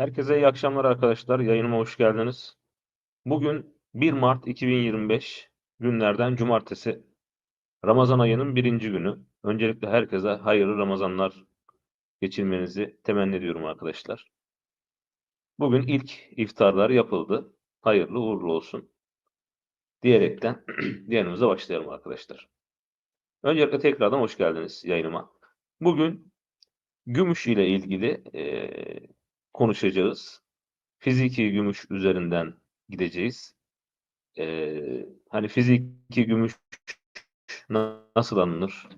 Herkese iyi akşamlar arkadaşlar. Yayınıma hoş geldiniz. Bugün 1 Mart 2025 günlerden cumartesi. Ramazan ayının birinci günü. Öncelikle herkese hayırlı Ramazanlar geçirmenizi temenni ediyorum arkadaşlar. Bugün ilk iftarlar yapıldı. Hayırlı uğurlu olsun. Diyerekten yayınımıza başlayalım arkadaşlar. Öncelikle tekrardan hoş geldiniz yayınıma. Bugün gümüş ile ilgili eee, konuşacağız. Fiziki gümüş üzerinden gideceğiz. Eee, hani fiziki gümüş na- nasıl alınır?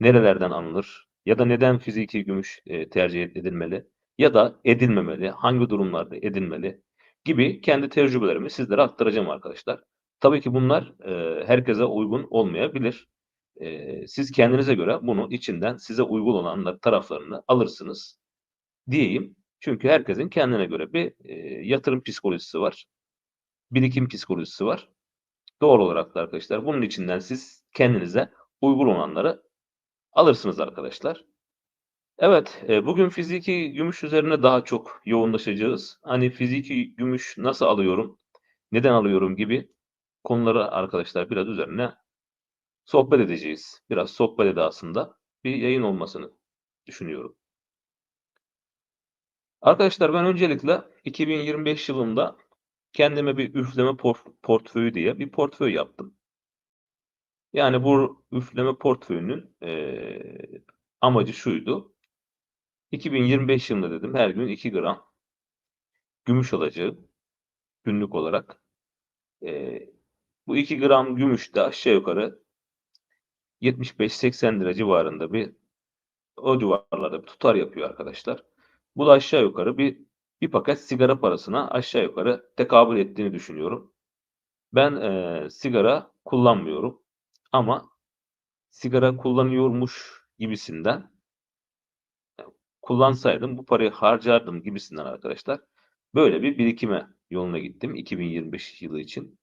Nerelerden alınır? Ya da neden fiziki gümüş eee, tercih edilmeli? Ya da edilmemeli? Hangi durumlarda edilmeli? Gibi kendi tecrübelerimi sizlere aktaracağım arkadaşlar. Tabii ki bunlar eee, herkese uygun olmayabilir. Eee, siz kendinize göre bunu içinden size uygun olanlar taraflarını alırsınız diyeyim. Çünkü herkesin kendine göre bir eee, yatırım psikolojisi var. Birikim psikolojisi var. Doğal olarak da arkadaşlar bunun içinden siz kendinize uygun olanları alırsınız arkadaşlar. Evet, e, bugün fiziki gümüş üzerine daha çok yoğunlaşacağız. Hani fiziki gümüş nasıl alıyorum, neden alıyorum gibi konuları arkadaşlar biraz üzerine sohbet edeceğiz. Biraz sohbet edasında bir yayın olmasını düşünüyorum. Arkadaşlar ben öncelikle 2025 yılında kendime bir üfleme por- portföyü diye bir portföy yaptım. Yani bu üfleme portföyünün eee, amacı şuydu. 2025 yılında dedim her gün 2 gram gümüş alacağım günlük olarak. Eee, bu 2 gram gümüş de aşağı yukarı 75-80 lira civarında bir o civarlarda bir tutar yapıyor arkadaşlar. Bu da aşağı yukarı bir bir paket sigara parasına aşağı yukarı tekabül ettiğini düşünüyorum. Ben eee, sigara kullanmıyorum ama sigara kullanıyormuş gibisinden kullansaydım bu parayı harcardım gibisinden arkadaşlar. Böyle bir birikime yoluna gittim 2025 yılı için.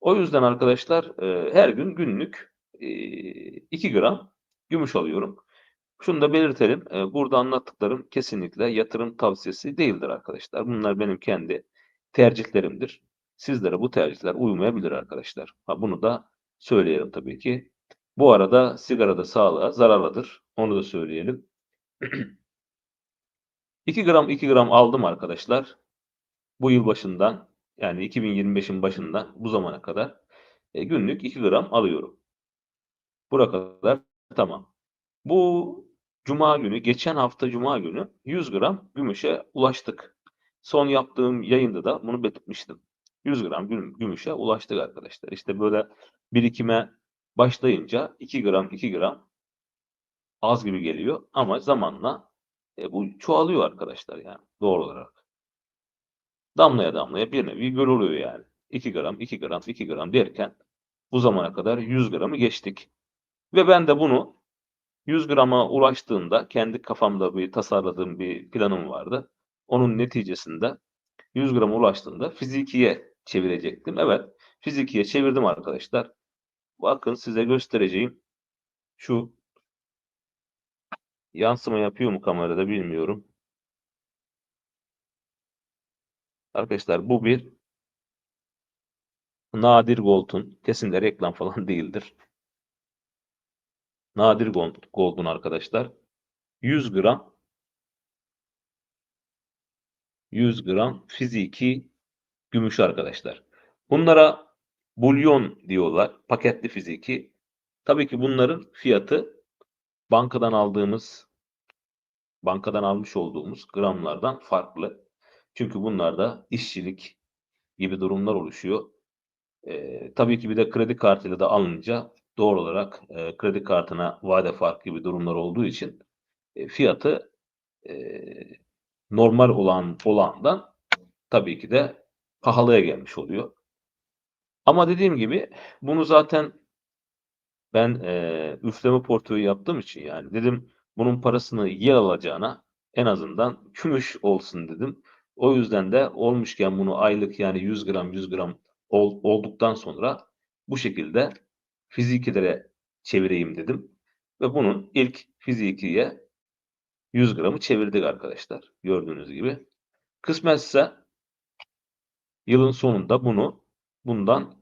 O yüzden arkadaşlar e, her gün günlük e, 2 gram gümüş alıyorum. Şunu da belirtelim. e, burada anlattıklarım kesinlikle yatırım tavsiyesi değildir arkadaşlar. Bunlar benim kendi tercihlerimdir. Sizlere bu tercihler uymayabilir arkadaşlar. Ha, bunu da söyleyelim tabii ki. Bu arada sigara da sağlığa zararlıdır. Onu da söyleyelim. 2 gram 2 gram aldım arkadaşlar. Bu yıl başından yani 2025'in başından bu zamana kadar e, günlük 2 gram alıyorum. Buraya kadar tamam. Bu cuma günü, geçen hafta cuma günü 100 gram gümüşe ulaştık. Son yaptığım yayında da bunu belirtmiştim. 100 gram güm- gümüşe ulaştık arkadaşlar. İşte böyle birikime başlayınca 2 gram 2 gram az gibi geliyor ama zamanla e, bu çoğalıyor arkadaşlar yani doğal olarak. Damlaya damlaya bir nevi göl yani. 2 gram, 2 gram, 2 gram derken bu zamana kadar 100 gramı geçtik. Ve ben de bunu 100 grama ulaştığında kendi kafamda bir tasarladığım bir planım vardı. Onun neticesinde 100 grama ulaştığında fizikiye çevirecektim. Evet, fizikiye çevirdim arkadaşlar. Bakın size göstereceğim. Şu yansıma yapıyor mu kamerada bilmiyorum. Arkadaşlar bu bir nadir gold'un kesin reklam falan değildir. Nadir gold, gold'un arkadaşlar 100 gram 100 gram fiziki gümüş arkadaşlar. Bunlara bulyon diyorlar. Paketli fiziki. Tabii ki bunların fiyatı bankadan aldığımız bankadan almış olduğumuz gramlardan farklı. Çünkü bunlarda işçilik gibi durumlar oluşuyor. Ee, tabii ki bir de kredi kartıyla da alınca doğal olarak e, kredi kartına vade farkı gibi durumlar olduğu için e, fiyatı e, normal olan olandan tabii ki de pahalıya gelmiş oluyor. Ama dediğim gibi bunu zaten ben e, üfleme portföyü yaptığım için yani dedim bunun parasını yer alacağına en azından gümüş olsun dedim. O yüzden de olmuşken bunu aylık yani 100 gram 100 gram ol- olduktan sonra bu şekilde fizikilere çevireyim dedim. Ve bunun ilk fizikiye 100 gramı çevirdik arkadaşlar. Gördüğünüz gibi. Kısmetse yılın sonunda bunu bundan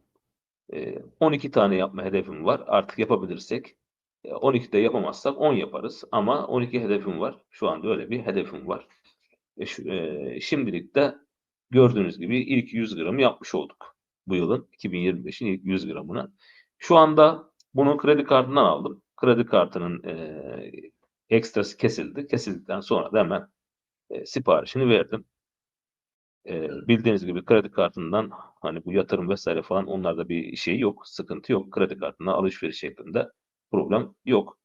e, 12 tane yapma hedefim var. Artık yapabilirsek e, 12 de yapamazsak 10 yaparız. Ama 12 hedefim var. Şu anda öyle bir hedefim var. E, şu, e, şimdilik de gördüğünüz gibi ilk 100 gramı yapmış olduk. Bu yılın 2025'in ilk 100 gramını. Şu anda bunu kredi kartından aldım. Kredi kartının e, ekstrası kesildi. Kesildikten sonra da hemen e, siparişini verdim. E, bildiğiniz gibi kredi kartından hani bu yatırım vesaire falan onlarda bir şey yok. Sıkıntı yok. Kredi kartına alışveriş şeklinde problem yok.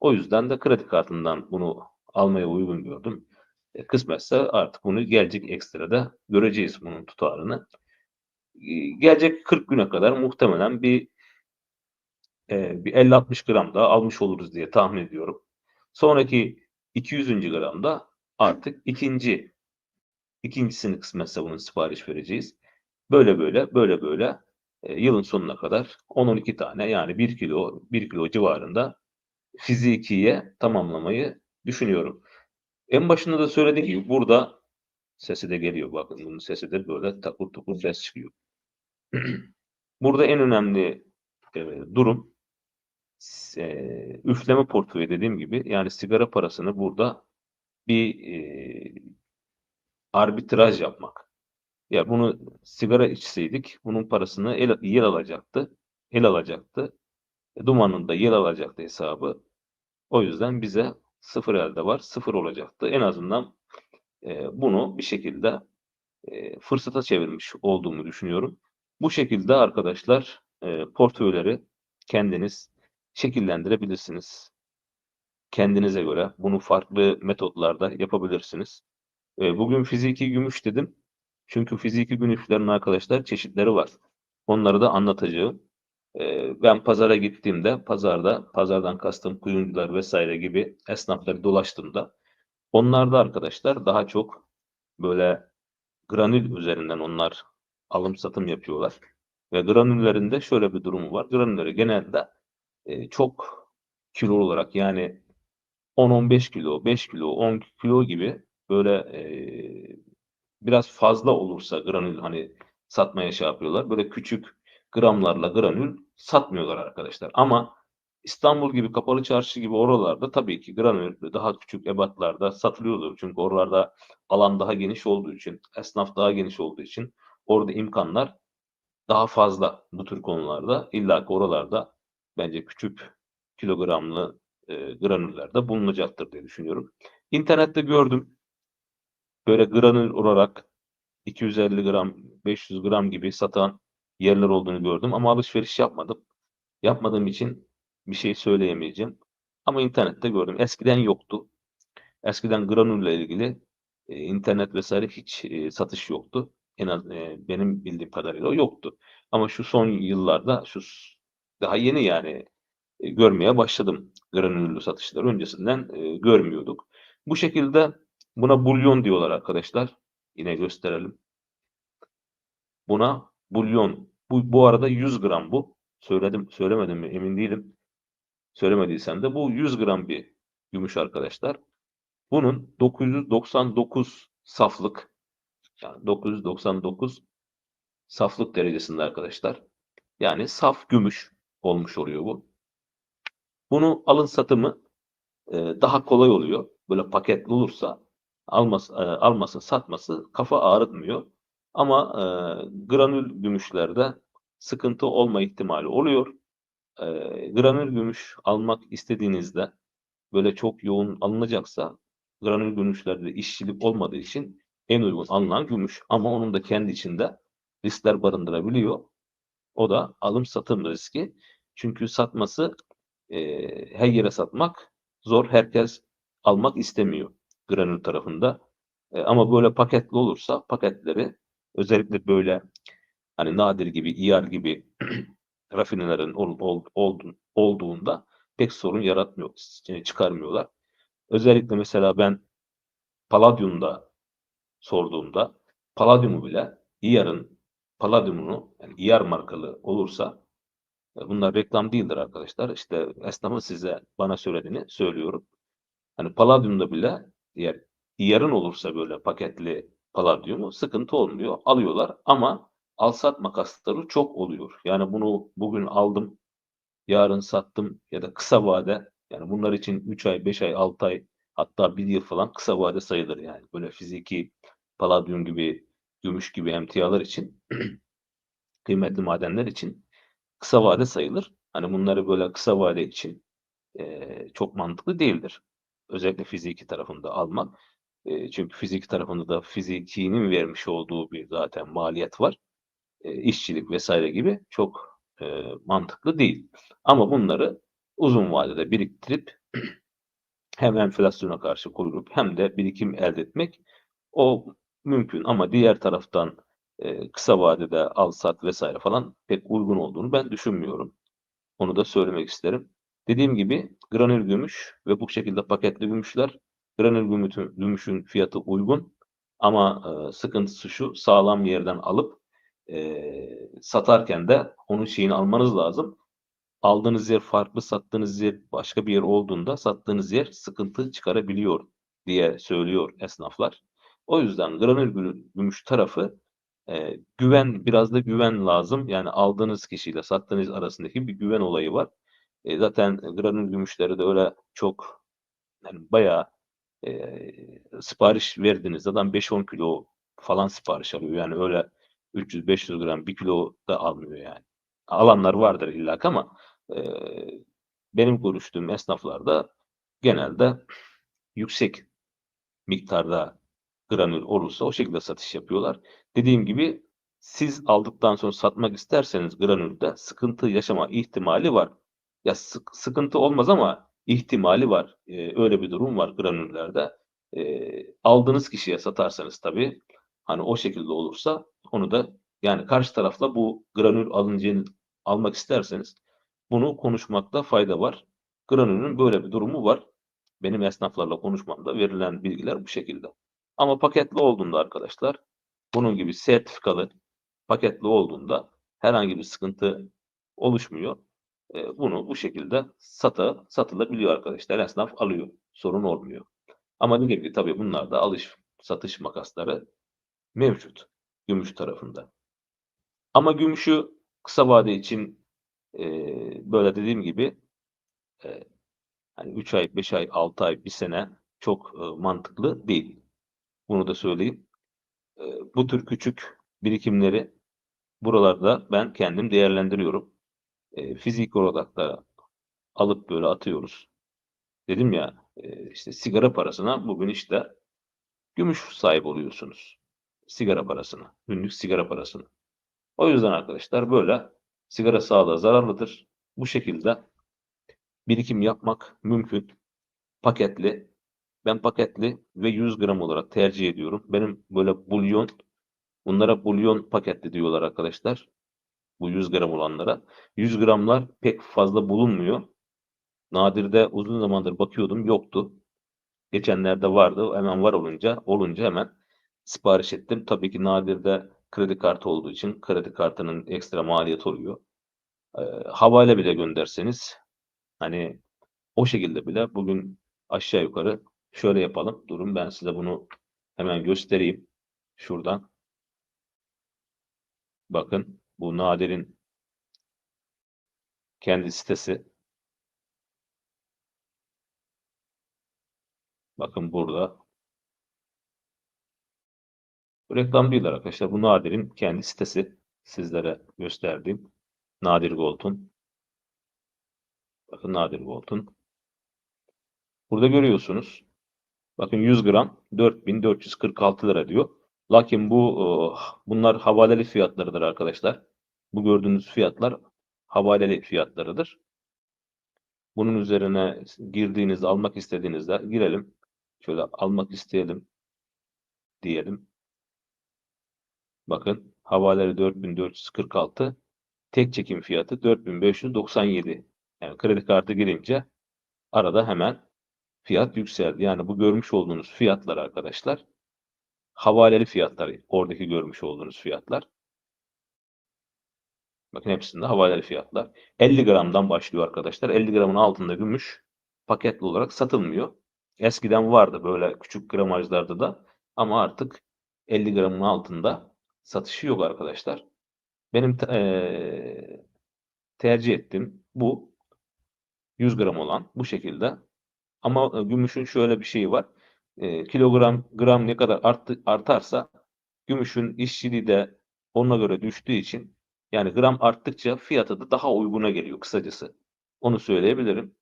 O yüzden de kredi kartından bunu almaya uygun gördüm. E, kısmetse artık bunu gelecek ekstrada göreceğiz bunun tutarını. E, gelecek 40 güne kadar muhtemelen bir e, bir 50-60 gram daha almış oluruz diye tahmin ediyorum. Sonraki 200. gramda artık ikinci ikincisini kısmetse bunun sipariş vereceğiz. Böyle böyle böyle böyle e, yılın sonuna kadar 10-12 tane yani 1 kilo 1 kilo civarında fizikiye tamamlamayı düşünüyorum. En başında da söylediğim gibi burada sesi de geliyor bakın bunun sesi de böyle takur tukur ses çıkıyor. burada en önemli e, durum e, üfleme portföyü dediğim gibi yani sigara parasını burada bir e, arbitraj yapmak. Ya bunu sigara içseydik bunun parasını el, yer alacaktı. El alacaktı. E, dumanın da yer alacaktı hesabı. O yüzden bize sıfır elde var. Sıfır olacaktı. En azından e, bunu bir şekilde e, fırsata çevirmiş olduğumu düşünüyorum. Bu şekilde arkadaşlar e, portföyleri kendiniz şekillendirebilirsiniz. Kendinize göre bunu farklı metotlarda yapabilirsiniz. E, bugün fiziki gümüş dedim. Çünkü fiziki gümüşlerin arkadaşlar çeşitleri var. Onları da anlatacağım. E, ben pazara gittiğimde pazarda, pazardan kastım kuyumcular vesaire gibi esnafları dolaştığımda onlarda arkadaşlar daha çok böyle granül üzerinden onlar alım satım yapıyorlar. Ve granüllerinde şöyle bir durumu var. Granülleri genelde e, çok kilo olarak yani 10-15 kilo, 5 kilo, 10 kilo gibi böyle e, biraz fazla olursa granül hani satmaya şey yapıyorlar. Böyle küçük gramlarla granül satmıyorlar arkadaşlar. Ama İstanbul gibi kapalı çarşı gibi oralarda tabii ki granül daha küçük ebatlarda satılıyordur. Çünkü oralarda alan daha geniş olduğu için, esnaf daha geniş olduğu için orada imkanlar daha fazla bu tür konularda. İlla ki oralarda bence küçük kilogramlı e, granüller de bulunacaktır diye düşünüyorum. İnternette gördüm. Böyle granül olarak 250 gram, 500 gram gibi satan yerler olduğunu gördüm ama alışveriş yapmadım. Yapmadığım için bir şey söyleyemeyeceğim. Ama internette gördüm. Eskiden yoktu. Eskiden granülle ilgili e, internet vesaire hiç e, satış yoktu. En az e, benim bildiğim kadarıyla yoktu. Ama şu son yıllarda şu daha yeni yani e, görmeye başladım granüllü satışları. Öncesinden e, görmüyorduk. Bu şekilde buna bulyon diyorlar arkadaşlar. Yine gösterelim. Buna bulyon. Bu, bu arada 100 gram bu. Söyledim, söylemedim mi emin değilim. Söylemediysem de bu 100 gram bir gümüş arkadaşlar. Bunun 999 saflık yani 999 saflık derecesinde arkadaşlar. Yani saf gümüş olmuş oluyor bu. Bunu alın satımı e, daha kolay oluyor. Böyle paketli olursa alması, e, alması, satması kafa ağrıtmıyor. Ama e, granül gümüşlerde sıkıntı olma ihtimali oluyor. E, granül gümüş almak istediğinizde böyle çok yoğun alınacaksa granül gümüşlerde işçilik olmadığı için en uygun alınan gümüş. Ama onun da kendi içinde riskler barındırabiliyor. O da alım satım riski. Çünkü satması e, her yere satmak zor. Herkes almak istemiyor granül tarafında. E, ama böyle paketli olursa paketleri özellikle böyle hani nadir gibi, iyar gibi rafinelerin ol, ol, olduğun, olduğunda pek sorun yaratmıyor, çıkarmıyorlar. Özellikle mesela ben Palladium'da sorduğumda Palladium'u bile iyarın Palladium'unu yani iyar markalı olursa e, bunlar reklam değildir arkadaşlar. İşte esnafın size bana söylediğini söylüyorum. Hani Palladium'da bile Diğer yarın olursa böyle paketli paladyumu sıkıntı olmuyor. Alıyorlar ama al sat makasları çok oluyor. Yani bunu bugün aldım, yarın sattım ya da kısa vade yani bunlar için 3 ay, 5 ay, 6 ay hatta 1 yıl falan kısa vade sayılır yani. Böyle fiziki paladyum gibi, gümüş gibi emtialar için kıymetli madenler için kısa vade sayılır. Hani bunları böyle kısa vade için eee, çok mantıklı değildir. Özellikle fiziki tarafında almak. Eee, çünkü fiziki tarafında da fizikinin vermiş olduğu bir zaten maliyet var. Eee, işçilik vesaire gibi çok eee, mantıklı değil. Ama bunları uzun vadede biriktirip hem enflasyona karşı korunup hem de birikim elde etmek o mümkün ama diğer taraftan eee, kısa vadede al sat vesaire falan pek uygun olduğunu ben düşünmüyorum. Onu da söylemek isterim. Dediğim gibi granül gümüş ve bu şekilde paketli gümüşler granül gümüşün, fiyatı uygun ama e, sıkıntısı şu sağlam yerden alıp e, satarken de onun şeyini almanız lazım. Aldığınız yer farklı, sattığınız yer başka bir yer olduğunda sattığınız yer sıkıntı çıkarabiliyor diye söylüyor esnaflar. O yüzden granül gü- gümüş tarafı e, güven, biraz da güven lazım. Yani aldığınız kişiyle sattığınız arasındaki bir güven olayı var. E, zaten granül gümüşleri de öyle çok yani bayağı e, sipariş verdiğiniz adam 5-10 kilo falan sipariş alıyor. Yani öyle 300-500 gram 1 kilo da almıyor yani. Alanlar vardır illaki ama e, benim görüştüğüm esnaflarda genelde yüksek miktarda granül olursa o şekilde satış yapıyorlar. Dediğim gibi siz aldıktan sonra satmak isterseniz granülde sıkıntı yaşama ihtimali var. Ya sık, sıkıntı olmaz ama ihtimali var. Ee, öyle bir durum var granüllerde. Ee, aldığınız kişiye satarsanız tabii hani o şekilde olursa onu da yani karşı tarafla bu granül alıncını almak isterseniz bunu konuşmakta fayda var. Granülün böyle bir durumu var. Benim esnaflarla konuşmamda verilen bilgiler bu şekilde. Ama paketli olduğunda arkadaşlar bunun gibi sertifikalı paketli olduğunda herhangi bir sıkıntı oluşmuyor. E, bunu bu şekilde sata, satılabiliyor arkadaşlar. Esnaf alıyor. Sorun olmuyor. Ama dediğim gibi tabii bunlarda alış satış makasları mevcut. Gümüş tarafında. Ama gümüşü kısa vade için e, böyle dediğim gibi e, hani 3 ay, 5 ay, 6 ay, 1 sene çok e, mantıklı değil. Bunu da söyleyeyim. E, bu tür küçük birikimleri buralarda ben kendim değerlendiriyorum. E, fizik da alıp böyle atıyoruz. Dedim ya e, işte sigara parasına bugün işte gümüş sahip oluyorsunuz. Sigara parasına, günlük sigara parasına. O yüzden arkadaşlar böyle sigara sağlığa zararlıdır. Bu şekilde birikim yapmak mümkün. Paketli. Ben paketli ve 100 gram olarak tercih ediyorum. Benim böyle bulyon, bunlara bulyon paketli diyorlar arkadaşlar. Bu 100 gram olanlara. 100 gramlar pek fazla bulunmuyor. Nadir'de uzun zamandır bakıyordum yoktu. Geçenlerde vardı. Hemen var olunca olunca hemen sipariş ettim. Tabii ki Nadir'de kredi kartı olduğu için kredi kartının ekstra maliyet oluyor. Ee, havale bile gönderseniz hani o şekilde bile bugün aşağı yukarı şöyle yapalım. Durun ben size bunu hemen göstereyim. Şuradan. Bakın bu Nadir'in kendi sitesi. Bakın burada. Bu reklam değil arkadaşlar. Bu Nadir'in kendi sitesi. Sizlere gösterdiğim. Nadir Gold'un. Bakın Nadir Gold'un. Burada görüyorsunuz. Bakın 100 gram 4446 lira diyor. Lakin bu e, bunlar havaleli fiyatlarıdır arkadaşlar. Bu gördüğünüz fiyatlar havaleli fiyatlarıdır. Bunun üzerine girdiğinizde almak istediğinizde girelim. Şöyle almak isteyelim diyelim. Bakın havaleri 4446 tek çekim fiyatı 4597. Yani kredi kartı girince arada hemen fiyat yükseldi. Yani bu görmüş olduğunuz fiyatlar arkadaşlar havaleli fiyatlar. Oradaki görmüş olduğunuz fiyatlar. Bakın hepsinde havaleli fiyatlar. 50 gramdan başlıyor arkadaşlar. 50 gramın altında gümüş paketli olarak satılmıyor. Eskiden vardı böyle küçük gramajlarda da ama artık 50 gramın altında satışı yok arkadaşlar. Benim eee, tercih ettiğim bu 100 gram olan bu şekilde. Ama e, gümüşün şöyle bir şeyi var. E, kilogram gram ne kadar arttı, artarsa gümüşün işçiliği de ona göre düştüğü için yani gram arttıkça fiyatı da daha uyguna geliyor kısacası. Onu söyleyebilirim.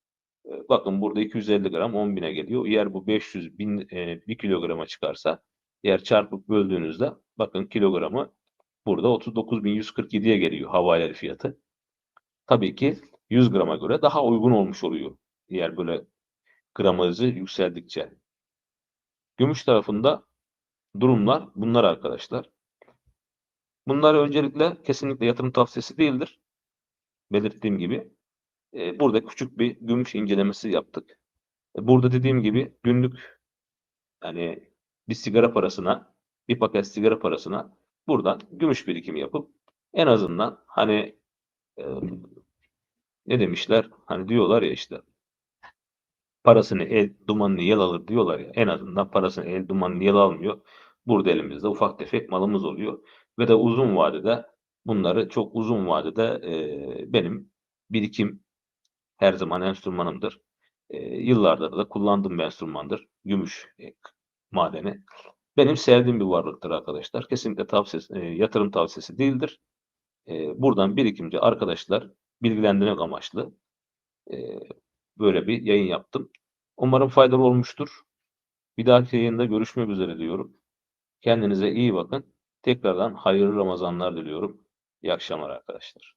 E, bakın burada 250 gram 10 bine geliyor. Eğer bu 500 bin e, 1 kilograma çıkarsa eğer çarpıp böldüğünüzde bakın kilogramı burada 39.147'ye geliyor havale fiyatı. Tabii ki 100 grama göre daha uygun olmuş oluyor. Eğer böyle gramajı yükseldikçe. Gümüş tarafında durumlar bunlar arkadaşlar. Bunlar öncelikle kesinlikle yatırım tavsiyesi değildir. Belirttiğim gibi. E, burada küçük bir gümüş incelemesi yaptık. E, burada dediğim gibi günlük yani bir sigara parasına, bir paket sigara parasına buradan gümüş birikimi yapıp en azından hani e, ne demişler? Hani diyorlar ya işte parasını el dumanını yel alır diyorlar ya. En azından parasını el dumanını yel almıyor. Burada elimizde ufak tefek malımız oluyor. Ve de uzun vadede bunları çok uzun vadede e, benim birikim her zaman enstrümanımdır. E, yıllardır da kullandığım bir enstrümandır. Gümüş e, madeni. Benim sevdiğim bir varlıktır arkadaşlar. Kesinlikle tavsiyesi, e, yatırım tavsiyesi değildir. E, buradan birikimci arkadaşlar bilgilendirmek amaçlı e, böyle bir yayın yaptım. Umarım faydalı olmuştur. Bir dahaki yayında görüşmek üzere diyorum. Kendinize iyi bakın. Tekrardan hayırlı Ramazanlar diliyorum. İyi akşamlar arkadaşlar.